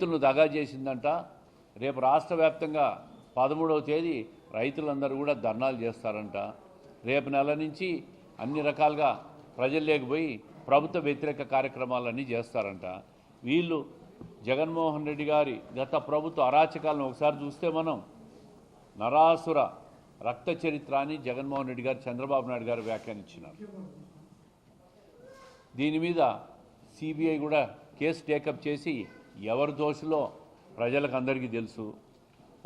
రైతులను దగా చేసిందంట. రేపు రాష్ట్ర వ్యాప్తంగా పదమూడవ తేదీ రైతులందరూ కూడా ధర్నాలు చేస్తారంట. రేపు నెల నుంచి అన్ని రకాలుగా ప్రజల్లోకి పోయి ప్రభుత్వ వ్యతిరేక కార్యక్రమాలన్నీ చేస్తారంట. వీళ్ళు జగన్మోహన్ రెడ్డి గారి గత ప్రభుత్వ అరాచకాలను ఒకసారి చూస్తే మనం నరాసుర రక్త చరిత్ర అని జగన్మోహన్ రెడ్డి గారు చంద్రబాబు నాయుడు గారు వ్యాఖ్యానించినారు. దీని మీద సిబిఐ కూడా కేసు టేకప్ చేసి ఎవరు దోషులో ప్రజలకు అందరికీ తెలుసు.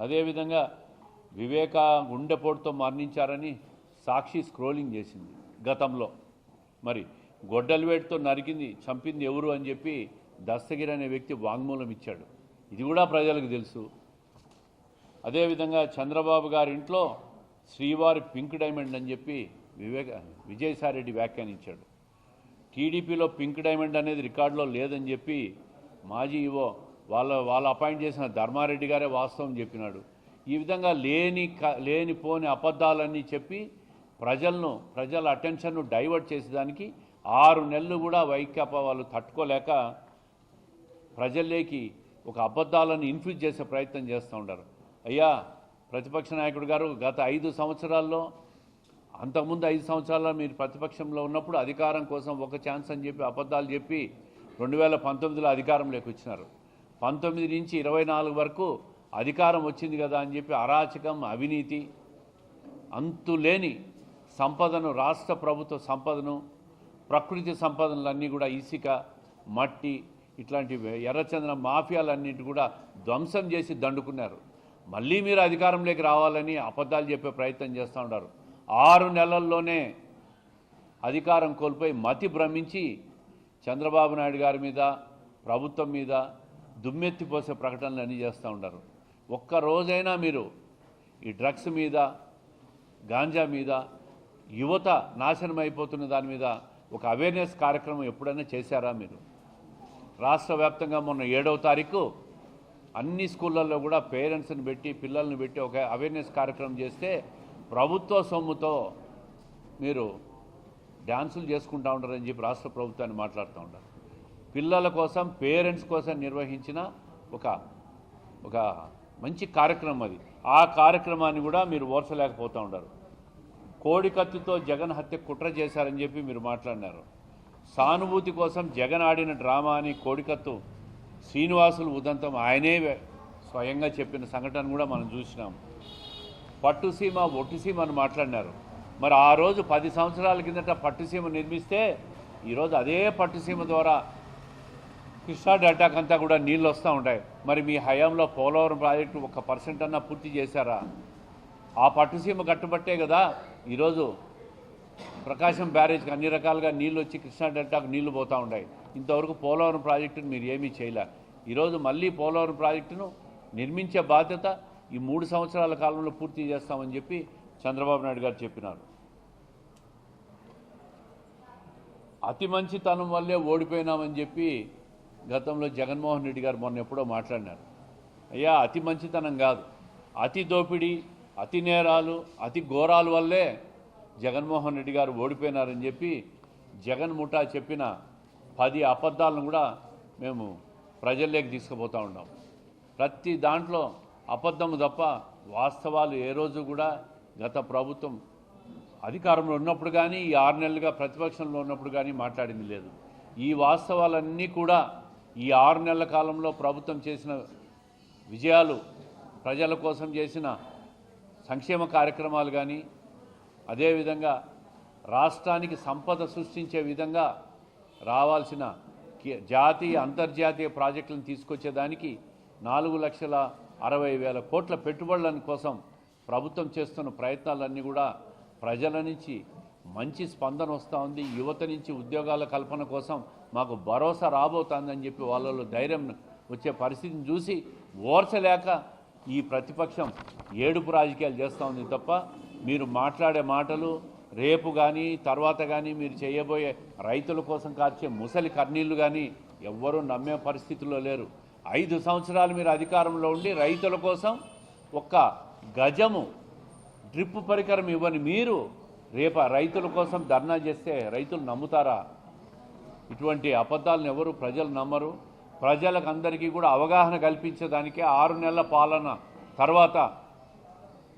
అదేవిధంగా వివేక గుండెపోటుతో మరణించారని సాక్షి స్క్రోలింగ్ చేసింది గతంలో. మరి గొడ్డలివేటితో నరికింది చంపింది ఎవరు అని చెప్పి దస్తగిరి అనే వ్యక్తి వాంగ్మూలం ఇచ్చాడు. ఇది కూడా ప్రజలకు తెలుసు. అదేవిధంగా చంద్రబాబు గారి ఇంట్లో శ్రీవారి పింక్ డైమండ్ అని చెప్పి వివేక విజయసాయిరెడ్డి వ్యాఖ్యానించాడు. టీడీపీలో పింక్ డైమండ్ అనేది రికార్డులో లేదని చెప్పి మాజీ ఇవో వాళ్ళ వాళ్ళు అపాయింట్ చేసిన ధర్మారెడ్డి గారే వాస్తవం చెప్పినాడు. ఈ విధంగా లేని క- లేని పోని అబద్ధాలన్నీ చెప్పి ప్రజలను ప్రజల అటెన్షన్ను డైవర్ట్ చేసేదానికి ఆరు నెలలు కూడా వైకాపా వాళ్ళు తట్టుకోలేక ప్రజల్లోకి ఒక అబద్ధాలను ఇన్ఫ్యూజ్ చేసే ప్రయత్నం చేస్తూ ఉంటారు అయ్యా ప్రతిపక్ష నాయకుడు గారు గత ఐదు సంవత్సరాల్లో అంతకుముందు ఐదు సంవత్సరాల్లో మీరు ప్రతిపక్షంలో ఉన్నప్పుడు అధికారం కోసం ఒక ఛాన్స్ అని చెప్పి అబద్ధాలు చెప్పి రెండు వేల పంతొమ్మిదిలో అధికారంలోకి వచ్చినారు. పంతొమ్మిది నుంచి ఇరవై నాలుగు వరకు అధికారం వచ్చింది కదా అని చెప్పి అరాచకం అవినీతి అంతులేని సంపదను రాష్ట్ర ప్రభుత్వ సంపదను ప్రకృతి సంపదలన్నీ కూడా ఇసుక మట్టి ఇట్లాంటి ఎర్రచందన మాఫియాలన్నింటి కూడా ధ్వంసం చేసి దండుకున్నారు. మళ్ళీ మీరు అధికారంలోకి రావాలని అబద్ధాలు చెప్పే ప్రయత్నం చేస్తూ ఉన్నారు. ఆరు నెలల్లోనే అధికారం కోల్పోయి మతి భ్రమించి చంద్రబాబు నాయుడు గారి మీద ప్రభుత్వం మీద దుమ్మెత్తిపోసే ప్రకటనలు అన్నీ చేస్తూ ఉంటారు ఒక్క రోజైనా మీరు ఈ డ్రగ్స్ మీద గాంజా మీద యువత నాశనం అయిపోతున్న దాని మీద ఒక అవేర్నెస్ కార్యక్రమం ఎప్పుడైనా చేశారా మీరు? రాష్ట్ర వ్యాప్తంగా మొన్న ఏడవ తారీఖు అన్ని స్కూళ్ళల్లో కూడా పేరెంట్స్ని పెట్టి పిల్లల్ని పెట్టి ఒక అవేర్నెస్ కార్యక్రమం చేస్తే ప్రభుత్వ సొమ్ముతో మీరు డ్యాన్సులు చేసుకుంటా ఉంటారని చెప్పి రాష్ట్ర ప్రభుత్వాన్ని మాట్లాడుతూ ఉంటారు. పిల్లల కోసం పేరెంట్స్ కోసం నిర్వహించిన ఒక ఒక మంచి కార్యక్రమం అది. ఆ కార్యక్రమాన్ని కూడా మీరు ఓర్చలేకపోతూ ఉంటారు. కోడి కత్తితో జగన్ హత్య కుట్ర చేశారని చెప్పి మీరు మాట్లాడినారు. సానుభూతి కోసం జగన్ ఆడిన డ్రామా అని కోడికత్తు శ్రీనివాసులు ఉదంతం ఆయనే స్వయంగా చెప్పిన సంఘటన కూడా మనం చూసినాం. పట్టుసీమ ఒట్టుసీమ అని మాట్లాడినారు. మరి ఆ రోజు పది సంవత్సరాల కిందట పట్టుసీమ నిర్మిస్తే ఈరోజు అదే పట్టుసీమ ద్వారా కృష్ణా డెల్టాక్ అంతా కూడా నీళ్ళు వస్తూ ఉంటాయి. మరి మీ హయాంలో పోలవరం ప్రాజెక్టు ఒక పర్సెంట్ అన్నా పూర్తి చేశారా? ఆ పట్టుసీమ కట్టుబట్టే కదా ఈరోజు ప్రకాశం బ్యారేజ్కి అన్ని రకాలుగా నీళ్ళు వచ్చి కృష్ణా డెల్టాకు నీళ్ళు పోతూ ఉంటాయి. ఇంతవరకు పోలవరం ప్రాజెక్టును మీరు ఏమీ చేయలే. ఈరోజు మళ్ళీ పోలవరం ప్రాజెక్టును నిర్మించే బాధ్యత ఈ మూడు సంవత్సరాల కాలంలో పూర్తి చేస్తామని చెప్పి చంద్రబాబు నాయుడు గారు చెప్పినారు. అతి మంచితనం వల్లే ఓడిపోయినామని చెప్పి గతంలో జగన్మోహన్ రెడ్డి గారు మొన్న ఎప్పుడో మాట్లాడినారు. అయ్యా అతి మంచితనం కాదు. అతి దోపిడీ అతి నేరాలు అతి ఘోరాల వల్లే జగన్మోహన్ రెడ్డి గారు ఓడిపోయినారని చెప్పి జగన్ ముఠా చెప్పిన పది అబద్ధాలను కూడా మేము ప్రజల్లోకి తీసుకుపోతూ ఉన్నాం. ప్రతి దాంట్లో అబద్ధము తప్ప వాస్తవాలు ఏ రోజు కూడా గత ప్రభుత్వం అధికారంలో ఉన్నప్పుడు కానీ ఈ ఆరు నెలలుగా ప్రతిపక్షంలో ఉన్నప్పుడు కానీ మాట్లాడింది లేదు. ఈ వాస్తవాలన్నీ కూడా ఈ ఆరు నెలల కాలంలో ప్రభుత్వం చేసిన విజయాలు ప్రజల కోసం చేసిన సంక్షేమ కార్యక్రమాలు కానీ అదేవిధంగా రాష్ట్రానికి సంపద సృష్టించే విధంగా రావాల్సిన జాతీయ అంతర్జాతీయ ప్రాజెక్టులను తీసుకొచ్చేదానికి నాలుగు లక్షల అరవై వేల కోట్ల పెట్టుబడుల కోసం ప్రభుత్వం చేస్తున్న ప్రయత్నాలన్నీ కూడా ప్రజల నుంచి మంచి స్పందన వస్తూ ఉంది. యువత నుంచి ఉద్యోగాల కల్పన కోసం మాకు భరోసా రాబోతోందని చెప్పి వాళ్ళలో ధైర్యం వచ్చే పరిస్థితిని చూసి ఓర్చలేక ఈ ప్రతిపక్షం ఏడుపు రాజకీయాలు చేస్తూ ఉంది తప్ప మీరు మాట్లాడే మాటలు రేపు కానీ తర్వాత కానీ మీరు చేయబోయే రైతుల కోసం కార్చే ముసలి కన్నీళ్ళు కానీ ఎవ్వరూ నమ్మే పరిస్థితుల్లో లేరు. ఐదు సంవత్సరాలు మీరు అధికారంలో ఉండి రైతుల కోసం ఒక్క గజము డ్రిప్ పరికరం ఇవ్వని మీరు రేప రైతుల కోసం ధర్నా చేస్తే రైతులు నమ్ముతారా? ఇటువంటి అబద్ధాలను ఎవరు ప్రజలు నమ్మరు. ప్రజలకు అందరికీ కూడా అవగాహన కల్పించడానికి ఆరు నెలల పాలన తర్వాత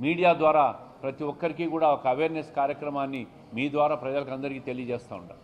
మీడియా ద్వారా ప్రతి ఒక్కరికి కూడా ఒక అవేర్నెస్ కార్యక్రమాన్ని మీ ద్వారా ప్రజలకు అందరికీ తెలియజేస్తూ ఉంటారు